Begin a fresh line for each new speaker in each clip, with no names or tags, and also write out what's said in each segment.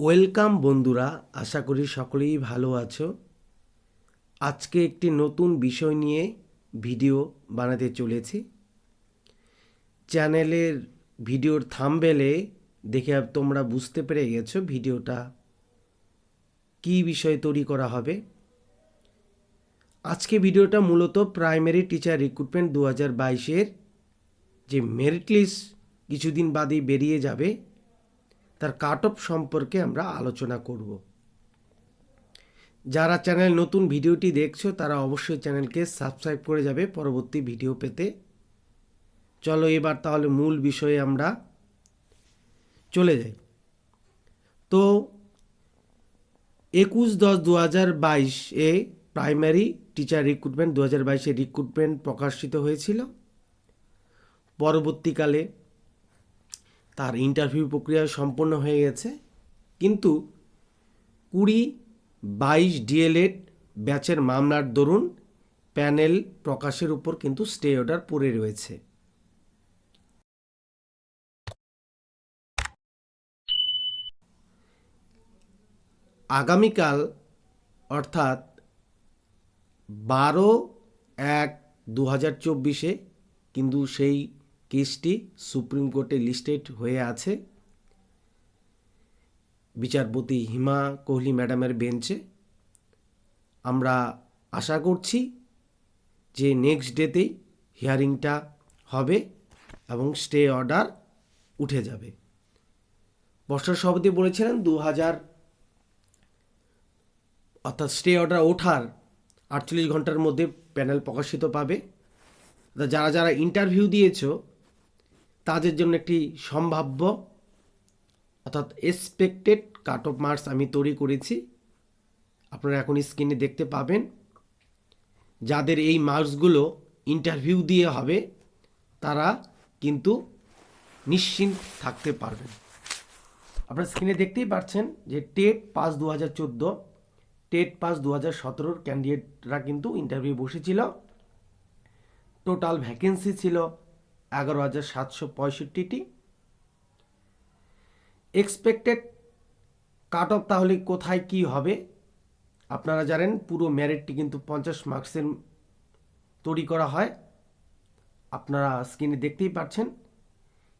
Welcome বন্ধুরা, আশা করি সকলেই ভালো আছো। আজকে একটি নতুন বিষয় নিয়ে ভিডিও বানাতে চলেছি। চ্যানেলের ভিডিওর থামবেলে দেখে তোমরা বুঝতে পেরে গেছো ভিডিওটা কী বিষয়ে তৈরি করা হবে। আজকে ভিডিওটা মূলত প্রাইমারি টিচার রিক্রুটমেন্ট দু হাজার বাইশের যে মেরিট লিস্ট কিছুদিন বাদেই বেরিয়ে যাবে। তার কাট অফ সম্পর্কে আমরা আলোচনা করব। যারা চ্যানেল নতুন ভিডিওটি দেখছ, তারা অবশ্যই চ্যানেলকে সাবস্ক্রাইব করে যাবে পরবর্তী ভিডিও পেতে। চলো এবার তাহলে মূল বিষয়ে আমরা চলে যাই। তো, একুশ দশ দু হাজার বাইশ এ প্রাইমারি টিচার রিক্রুটমেন্ট দু হাজার বাইশে রিক্রুটমেন্ট প্রকাশিত হয়েছিল। পরবর্তীকালে তার ইন্টারভিউ প্রক্রিয়া সম্পন্ন হয়ে গেছে। কিন্তু কুড়ি বাইশ ডিএলএড ব্যাচের মামলার দরুন প্যানেল প্রকাশের উপর কিন্তু স্টে অর্ডার পড়ে রয়েছে। আগামীকাল অর্থাৎ বারো এক দু হাজার চব্বিশে কিন্তু সেই কেসটি সুপ্রিম কোর্টে লিস্টেড হয়ে আছে। বিচারপতি হিমা কোহলি ম্যাডামের বেঞ্চে। আমরা আশা করছি যে নেক্সট ডেতেই হিয়ারিংটা হবে এবং স্টে অর্ডার উঠে যাবে। বর্ষার সভাপতি বলেছিলেন দু হাজার অর্থাৎ স্টে অর্ডার ওঠার আটচল্লিশ ঘণ্টার মধ্যে প্যানেল প্রকাশিত পাবে। যারা যারা ইন্টারভিউ দিয়েছ তাদের জন্য একটি সম্ভাব্য, অর্থাৎ এক্সপেক্টেড কাট অফ মার্কস আমি তৈরি করেছি। আপনারা এখন স্ক্রিনে দেখতে পাবেন। যাদের এই মার্কসগুলো ইন্টারভিউ দিয়ে হবে, তারা কিন্তু নিশ্চিন্ত থাকতে পারবেন। আপনারা স্ক্রিনে দেখতেই পাচ্ছেন যে টেট পাস দু হাজার চোদ্দ, টেট পাস দু হাজার সতেরোর ক্যান্ডিডেটরা কিন্তু ইন্টারভিউ বসেছিল। টোটাল ভ্যাকেন্সি ছিল এগারো হাজার সাতশো পঁয়ষট্টিটি। এক্সপেক্টেড কাট অফ তাহলে কোথায় কি হবে? আপনারা জানেন পুরো ম্যারিটটি কিন্তু পঞ্চাশ মার্কসের তৈরি করা হয়। আপনারা স্ক্রিনে দেখতেই পাচ্ছেন।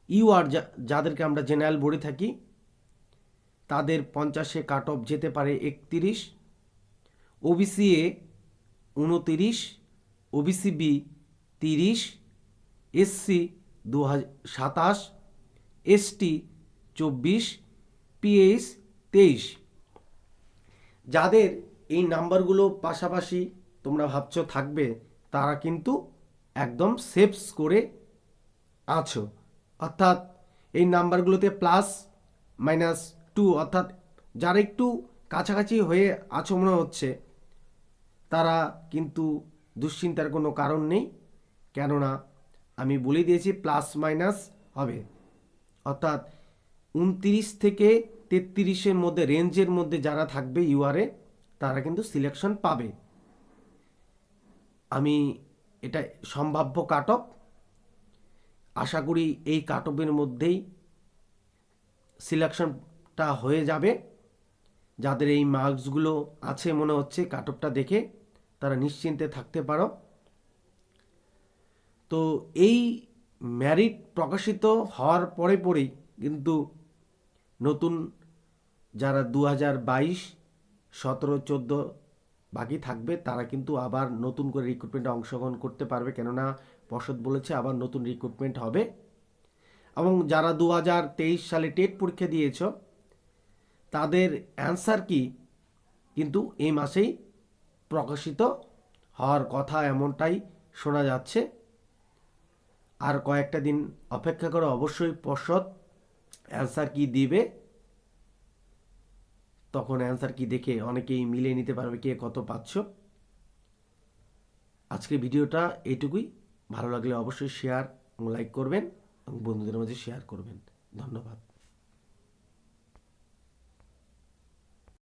ইউ আর যাদেরকে আমরা জেনারেল বলে থাকি, তাদের পঞ্চাশে কাট অফ যেতে পারে একত্রিশ ওবিসি এ উনতিরিশ ওবিসি বি তিরিশ এসসি দু সাতাশ, এসটি চব্বিশ, পিএইচ তেইশ। যাদের এই নাম্বারগুলো পাশাপাশি তোমরা ভাবছ থাকবে, তারা কিন্তু একদম সেভস করে আছো। অর্থাৎ এই নাম্বারগুলোতে প্লাস, মাইনাস টু, অর্থাৎ যারা একটু কাছাকাছি হয়ে আছো মনে হচ্ছে, তারা কিন্তু দুশ্চিন্তার কোনো কারণ নেই। কেননা আমি বলে দিয়েছি প্লাস মাইনাস হবে। অর্থাৎ উনতিরিশ থেকে তেত্রিশের মধ্যে, রেঞ্জের মধ্যে যারা থাকবে ইউআরএ তারা কিন্তু সিলেকশন পাবে। আমি এটা সম্ভাব্য কাট আশা করি এই কাট মধ্যেই সিলেকশনটা হয়ে যাবে। যাদের এই মার্কসগুলো আছে মনে হচ্ছে কাট দেখে, তারা নিশ্চিন্তে থাকতে পারো। তো এই ম্যারিট প্রকাশিত হওয়ার পরে পরেই কিন্তু নতুন যারা দু হাজার বাইশ, সতেরো, চোদ্দ বাকি থাকবে, তারা কিন্তু আবার নতুন করে রিক্রুটমেন্টে অংশগ্রহণ করতে পারবে। কেননা পর্ষদ বলেছে আবার নতুন রিক্রুটমেন্ট হবে। এবং যারা দু হাজার তেইশ সালে টেট পরীক্ষা দিয়েছ, তাদের অ্যান্সার কি কিন্তু এই মাসেই প্রকাশিত হওয়ার কথা এমনটাই শোনা যাচ্ছে। আর কয়েকটা দিন অপেক্ষা করে অবশ্যই পর্ষদ অ্যান্সার কি দিবে? তখন অ্যান্সার কি দেখে অনেকেই মিলে নিতে পারবে কে কত পাচ্ছ। আজকে ভিডিওটা এইটুকুই। ভালো লাগলে অবশ্যই শেয়ার এবং লাইক করবেন এবং বন্ধুদের মাঝে শেয়ার করবেন। ধন্যবাদ।